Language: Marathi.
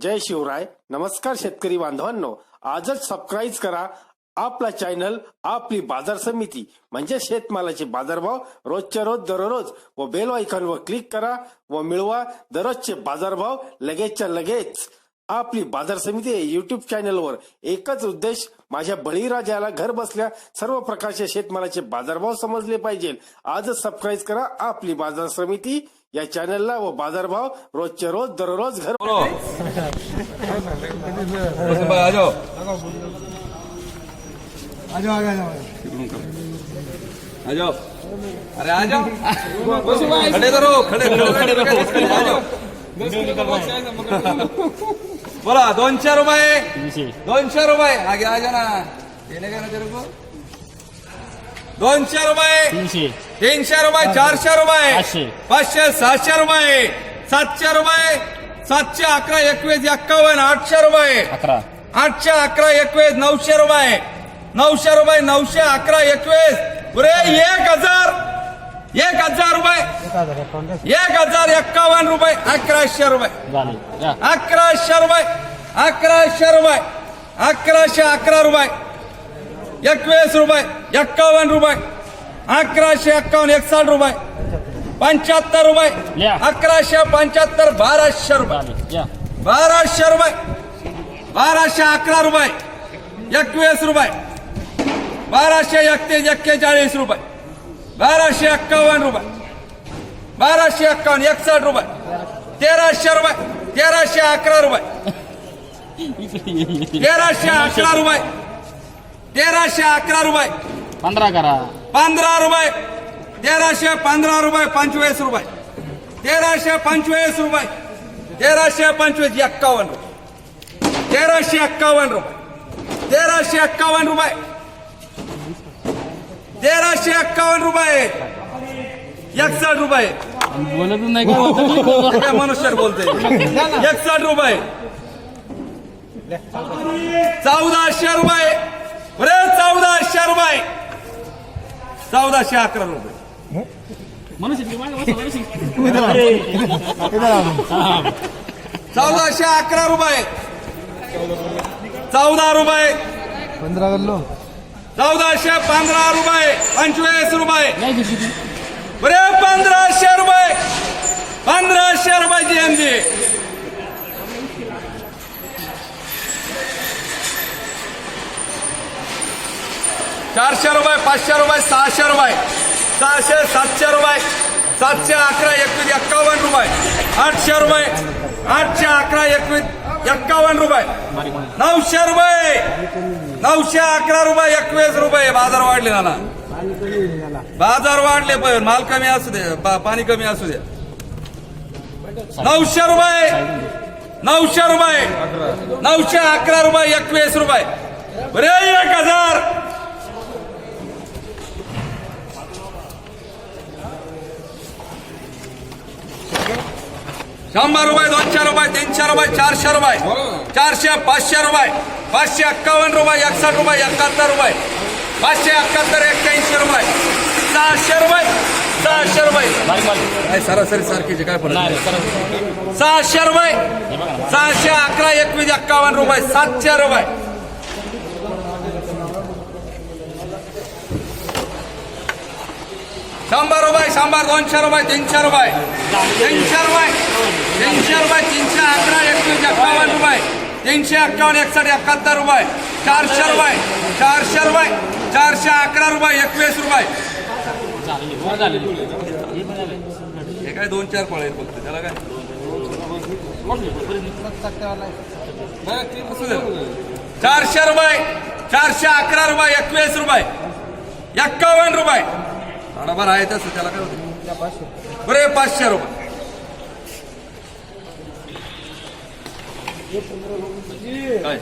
जय शिवराय. नमस्कार शेतकरी बांधवांनो. आजच सबस्क्राईब करा आपला चॅनल आपली बाजार समिती. म्हणजे शेतमालाचे बाजारभाव रोजच्या रोज दररोज व बेल आयकॉनवर क्लिक करा व मिळवा दररोजचे बाजारभाव लगेचच्या लगेच. आपली बाजार समिती युट्यूब चॅनलवर एकच उद्देश माझ्या बळीराजाला घर बसल्या सर्व प्रकारच्या शेतमालाचे बाजारभाव समजले पाहिजे. आजच सबस्क्राईब करा आपली बाजार समिती. या चॅनलला व बाजारभाव रोजच्या रोज दररोज घर बोलो. वसंत भाई आ जाओ आ जाओ आ जाओ आ जाओ अरे आ जाओ खड़े करो. खड़े खड़े खड़े आ जाओ बोला दोनशे रुपये. दोनशे रुपये. आगे आ जाना देने का ना तेरे को दोनशे रुपये. तीनशे. रुपये चारशे रुपये. पाचशे. सहाशे रुपये. सातशे रुपये. सातशे अकरा एकवीस एक्कावन्न आठशे रुपये. अकरा. आठशे अकरा एकवीस नऊशे रुपये. नऊशे रुपये नऊशे अकरा एकवीस. पुरे एक हजार. रुपये एक हजार एक्कावन्न रुपये अकराशे रुपये. अकराशे रुपये अकराशे रुपये अकराशे अकरा रुपये एकवीस रुपये एक्कावन्न रुपये अकराशे एक्कावन्न एकसष्ट रुपये पंच्याहत्तर रुपये. अकराशे पंच्याहत्तर बाराशे रुपये. बाराशे रुपये बाराशे अकरा रुपये एकवीस रुपये बाराशे एकतीस एक्केचाळीस रुपये बाराशे एक्कावन्न रुपये. बाराशे एक्कावन्न एकसष्ट रुपये. तेराशे रुपये तेराशे अकरा रुपये. तेराशे अकरा रुपये. तेराशे अकरा रुपये. पंधरा करा. पंधरा रुपये. तेराशे पंधरा रुपये पंचवीस रुपये. तेराशे पंचवीस रुपये. तेराशे पंचवीस एक्कावन्न रुपये. तेराशे एक्कावन्न रुपये. तेराशे एक्कावन्न रुपये. तेराशे एक्कावन्न रुपये. एकसष्ट रुपये. बोलतच नाही का? काय मनुष्य बोलते. एकसष्ट रुपये. चौदाशे रुपये. अरे चौदाशे रुपये. चौदाशे अकरा रुपये. चौदाशे अकरा रुपये. चौदा रुपये. पंधरा कर लो चौदाशे पंधरा रुपये. पंचवीस रुपये. बरे पंधराशे रुपये पंधराशे रुपयाची यांची चारशे रुपये पाचशे रुपये सहाशे रुपये सहाशे सातशे रुपये सातशे अकरा एकवीस एक्कावन्न रुपये. आठशे रुपये आठशे अकरा एकवीस एक्कावन्न रुपये. नऊशे रुपये नऊशे अकरा रुपये एकवीस रुपये. बाजार वाढले ना बाजार वाढले पण माल कमी असू दे पाणी कमी असू दे. नऊशे रुपये नऊशे रुपये नऊशे अकरा रुपये एकवीस रुपये. बरे एक हजार. शंभर रुपये दोनशे रुपये तीनशे रुपये चारशे रुपये. चारशे पाचशे रुपये. पाचशे एक्कावन्न रुपये एकसष्ट रुपये एकाहत्तर रुपये. पाचशे एकाहत्तर एक्क्याऐंशी रुपये सहाशे रुपये सहाशे रुपये. काय सरासरी सारखीचे काय. सहाशे रुपये. सहाशे अकरा एकवीस एक्कावन्न रुपये सातशे रुपये. शंभर रुपये शंभर दोनशे रुपये तीनशे रुपये. तीनशे रुपये तीनशे रुपये तीनशे अकरा एकवीस एक्कावन्न रुपये. तीनशे एक्कावन्न एकसष्ट एकाहत्तर रुपये. चारशे रुपये चारशे रुपये. चारशे अकरा रुपये एकवीस रुपये. हे काय दोन चार फळ आहेत फक्त त्याला काय? चारशे रुपये चारशे अकरा रुपये एकवीस रुपये. एक्कावन्न रुपये. थोडाफार आहे तसं त्याला काय होतं? बरे पाचशे रुपये. काय?